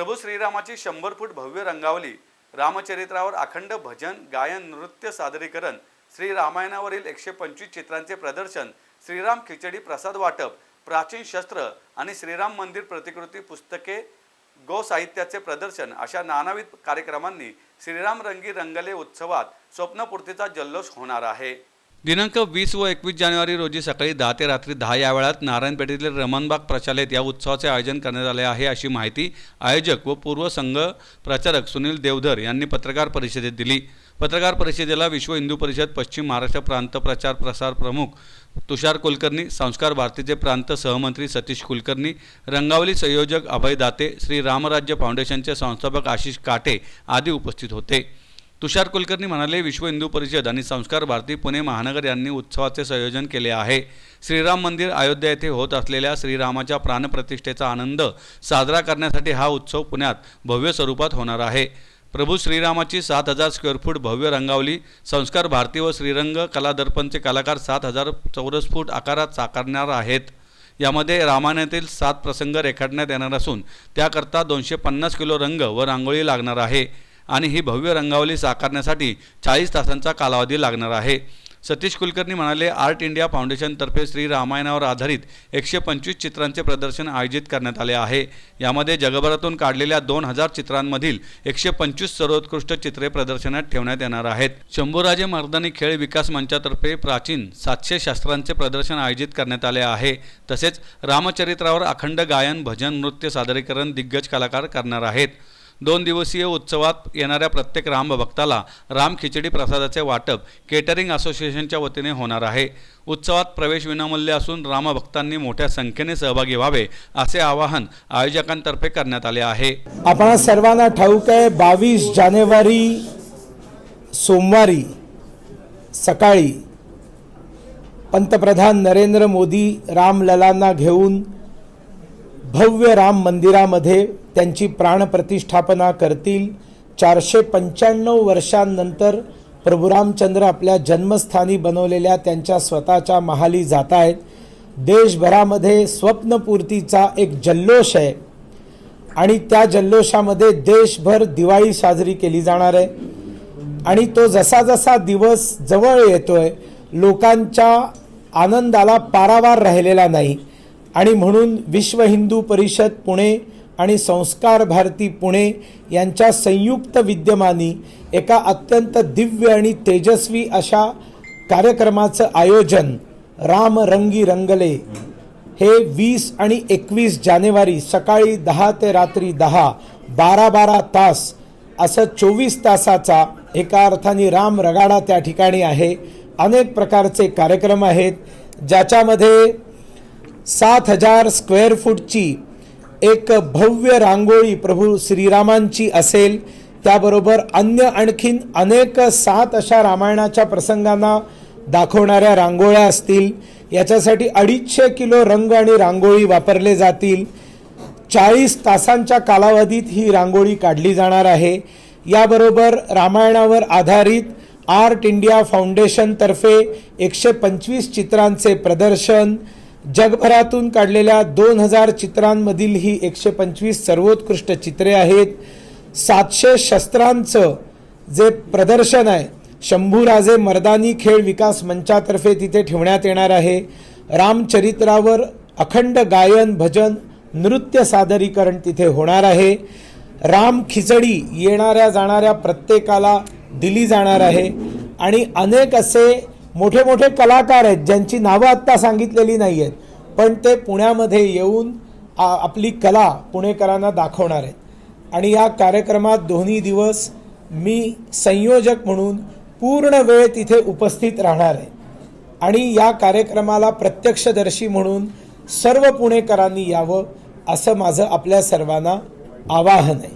प्रभू श्रीरामाची शंभर फूट भव्य रंगावली रामचरित्रावर अखंड भजन गायन नृत्य सादरीकरण श्री रामायणावरील एकशे पंचवीस चित्रांचे प्रदर्शन श्रीराम खिचडी प्रसाद वाटप प्राचीन शस्त्र आणि श्रीराम मंदिर प्रतिकृती पुस्तके गो साहित्याचे प्रदर्शन अशा नानाविध कार्यक्रमांनी श्रीराम रंगी रंगले उत्सवात स्वप्नपूर्तीचा जल्लोष होणार आहे. दिनांक वीस व एकवीस जानेवारी रोजी सकाळी दहा ते रात्री दहा या वेळात नारायणपेठेतील रमणबाग प्रशालेत या उत्सवाचे आयोजन करण्यात आले आहे अशी माहिती आयोजक व पूर्व संघ प्रचारक सुनील देवधर यांनी पत्रकार परिषदेत दिली. पत्रकार परिषदेला विश्व हिंदू परिषद पश्चिम महाराष्ट्र प्रांत प्रचार प्रसार प्रमुख तुषार कुलकर्णी संस्कार भारतीचे प्रांत सहमंत्री सतीश कुलकर्णी रंगावली संयोजक अभय दाते श्री रामराज्य फाउंडेशनचे संस्थापक आशिष काटे आदी उपस्थित होते. तुषार कुलकर्णी म्हणाले विश्व हिंदू परिषद आणि संस्कार भारती पुणे महानगर यांनी उत्सवाचे संयोजन केले आहे. श्रीराम मंदिर अयोध्या येथे होत असलेल्या श्रीरामाच्या प्राणप्रतिष्ठेचा आनंद साजरा करण्यासाठी हा उत्सव पुण्यात भव्य स्वरूपात होणार आहे. प्रभू श्रीरामाची सात हजार स्क्वेअर फूट भव्य रंगावली संस्कार भारती व श्रीरंग कला दर्पणचे कलाकार सात हजार चौरस फूट आकारात साकारणार आहेत. यामध्ये रामायणातील सात प्रसंग रेखाटण्यात येणार असून त्याकरता दोनशे पन्नास किलो रंग व रांगोळी लागणार आहे. आणि ही भव्य रंगावली साकारण्यासाठी चाळीस तासांचा कालावधी लागणार आहे. सतीश कुलकर्णी म्हणाले आर्ट इंडिया फाउंडेशनतर्फे श्री रामायणावर आधारित एकशे पंचवीस चित्रांचे प्रदर्शन आयोजित करण्यात आले आहे. यामध्ये जगभरातून काढलेल्या दोन हजार चित्रांमधील एकशे पंचवीस सर्वोत्कृष्ट चित्रे प्रदर्शनात ठेवण्यात येणार आहेत. शंभूराजे मर्दानी खेळ विकास मंचातर्फे प्राचीन सातशे शास्त्रांचे प्रदर्शन आयोजित करण्यात आले आहे. तसेच रामचरित्रावर अखंड गायन भजन नृत्य सादरीकरण दिग्गज कलाकार करणार आहेत. दोन दिवसीय उत्सवात येणाऱ्या प्रत्येक रामभक्ताला राम खिचडी प्रसादाचे वाटप केटरिंग असोसिएशनच्या वतीने होणार आहे. उत्सवात प्रवेश विनामूल्य असून रामभक्तांनी मोठ्या संख्येने सहभागी व्हावे असे आवाहन आयोजकांतर्फे करण्यात आले आहे. आपण सर्वांना ठाऊक आहे बावीस जानेवारी सोमवारी सकाळी पंतप्रधान नरेंद्र मोदी रामललांना घेऊन भव्य राम मंदिरामध्ये त्यांची प्राणप्रतिष्ठापना करतील. चारशे पंच्याण्णव वर्षांनंतर प्रभू रामचंद्र आपल्या जन्मस्थानी बनवलेल्या त्यांच्या स्वतःच्या महाली जात आहेत देशभरामध्ये स्वप्नपूर्तीचा एक जल्लोष आहे. आणि त्या जल्लोषामध्ये देशभर दिवाळी साजरी केली जाणार आहे. आणि तो जसा जसा दिवस जवळ येतोय लोकांच्या आनंदाला पारावार राहिलेला नाही. आणि म्हणून विश्व हिंदू परिषद पुणे आणि संस्कार भारती पुणे यांच्या संयुक्त विद्यमानी एका अत्यंत दिव्य आणि तेजस्वी अशा कार्यक्रमाचं आयोजन राम रंगी रंगले हे वीस आणि एकवीस जानेवारी सकाळी दहा ते रात्री दहा बारा बारा तास असं चोवीस तासाचा एका अर्थाने राम रगाडा त्या ठिकाणी आहे. अनेक प्रकारचे कार्यक्रम आहेत ज्याच्यामध्ये सात हजार स्क्वेअर फूटची एक भव्य रांगोळी प्रभू श्रीरामांची असेल. त्याबरोबर अन्य आणखीन अनेक सात अशा रामायणाच्या प्रसंगांना दाखवणाऱ्या रांगोळ्या असतील. याच्यासाठी अडीचशे किलो रंग आणि रांगोळी वापरले जातील. चाळीस तासांच्या कालावधीत ही रांगोळी काढली जाणार आहे. याबरोबर रामायणावर आधारित आर्ट इंडिया फाउंडेशनतर्फे एकशे पंचवीस चित्रांचे प्रदर्शन जगभरातून काढलेल्या दोन हजार चित्रांमधील ही एकशे पंचवीस सर्वोत्कृष्ट चित्रे आहेत. सातशे शस्त्रांचं जे प्रदर्शन आहे शंभूराजे मर्दानी खेळ विकास मंचातर्फे तिथे ठेवण्यात येणार आहे. रामचरित्रावर अखंड गायन भजन नृत्य सादरीकरण तिथे होणार आहे. राम खिचडी येणाऱ्या जाणाऱ्या प्रत्येकाला दिली जाणार आहे. आणि अनेक असे मोठे मोठे कलाकार आहेत ज्यांची नावं आत्ता सांगितलेली नाही आहेत पण ते पुण्यामध्ये येऊन आ- आपली कला पुणेकरांना दाखवणार आहेत. आणि या कार्यक्रमात दोन्ही दिवस मी संयोजक म्हणून पूर्ण वेळ तिथे उपस्थित राहणार आहे. आणि या कार्यक्रमाला प्रत्यक्षदर्शी म्हणून सर्व पुणेकरांनी यावं असं माझं आपल्या सर्वांना आवाहन आहे.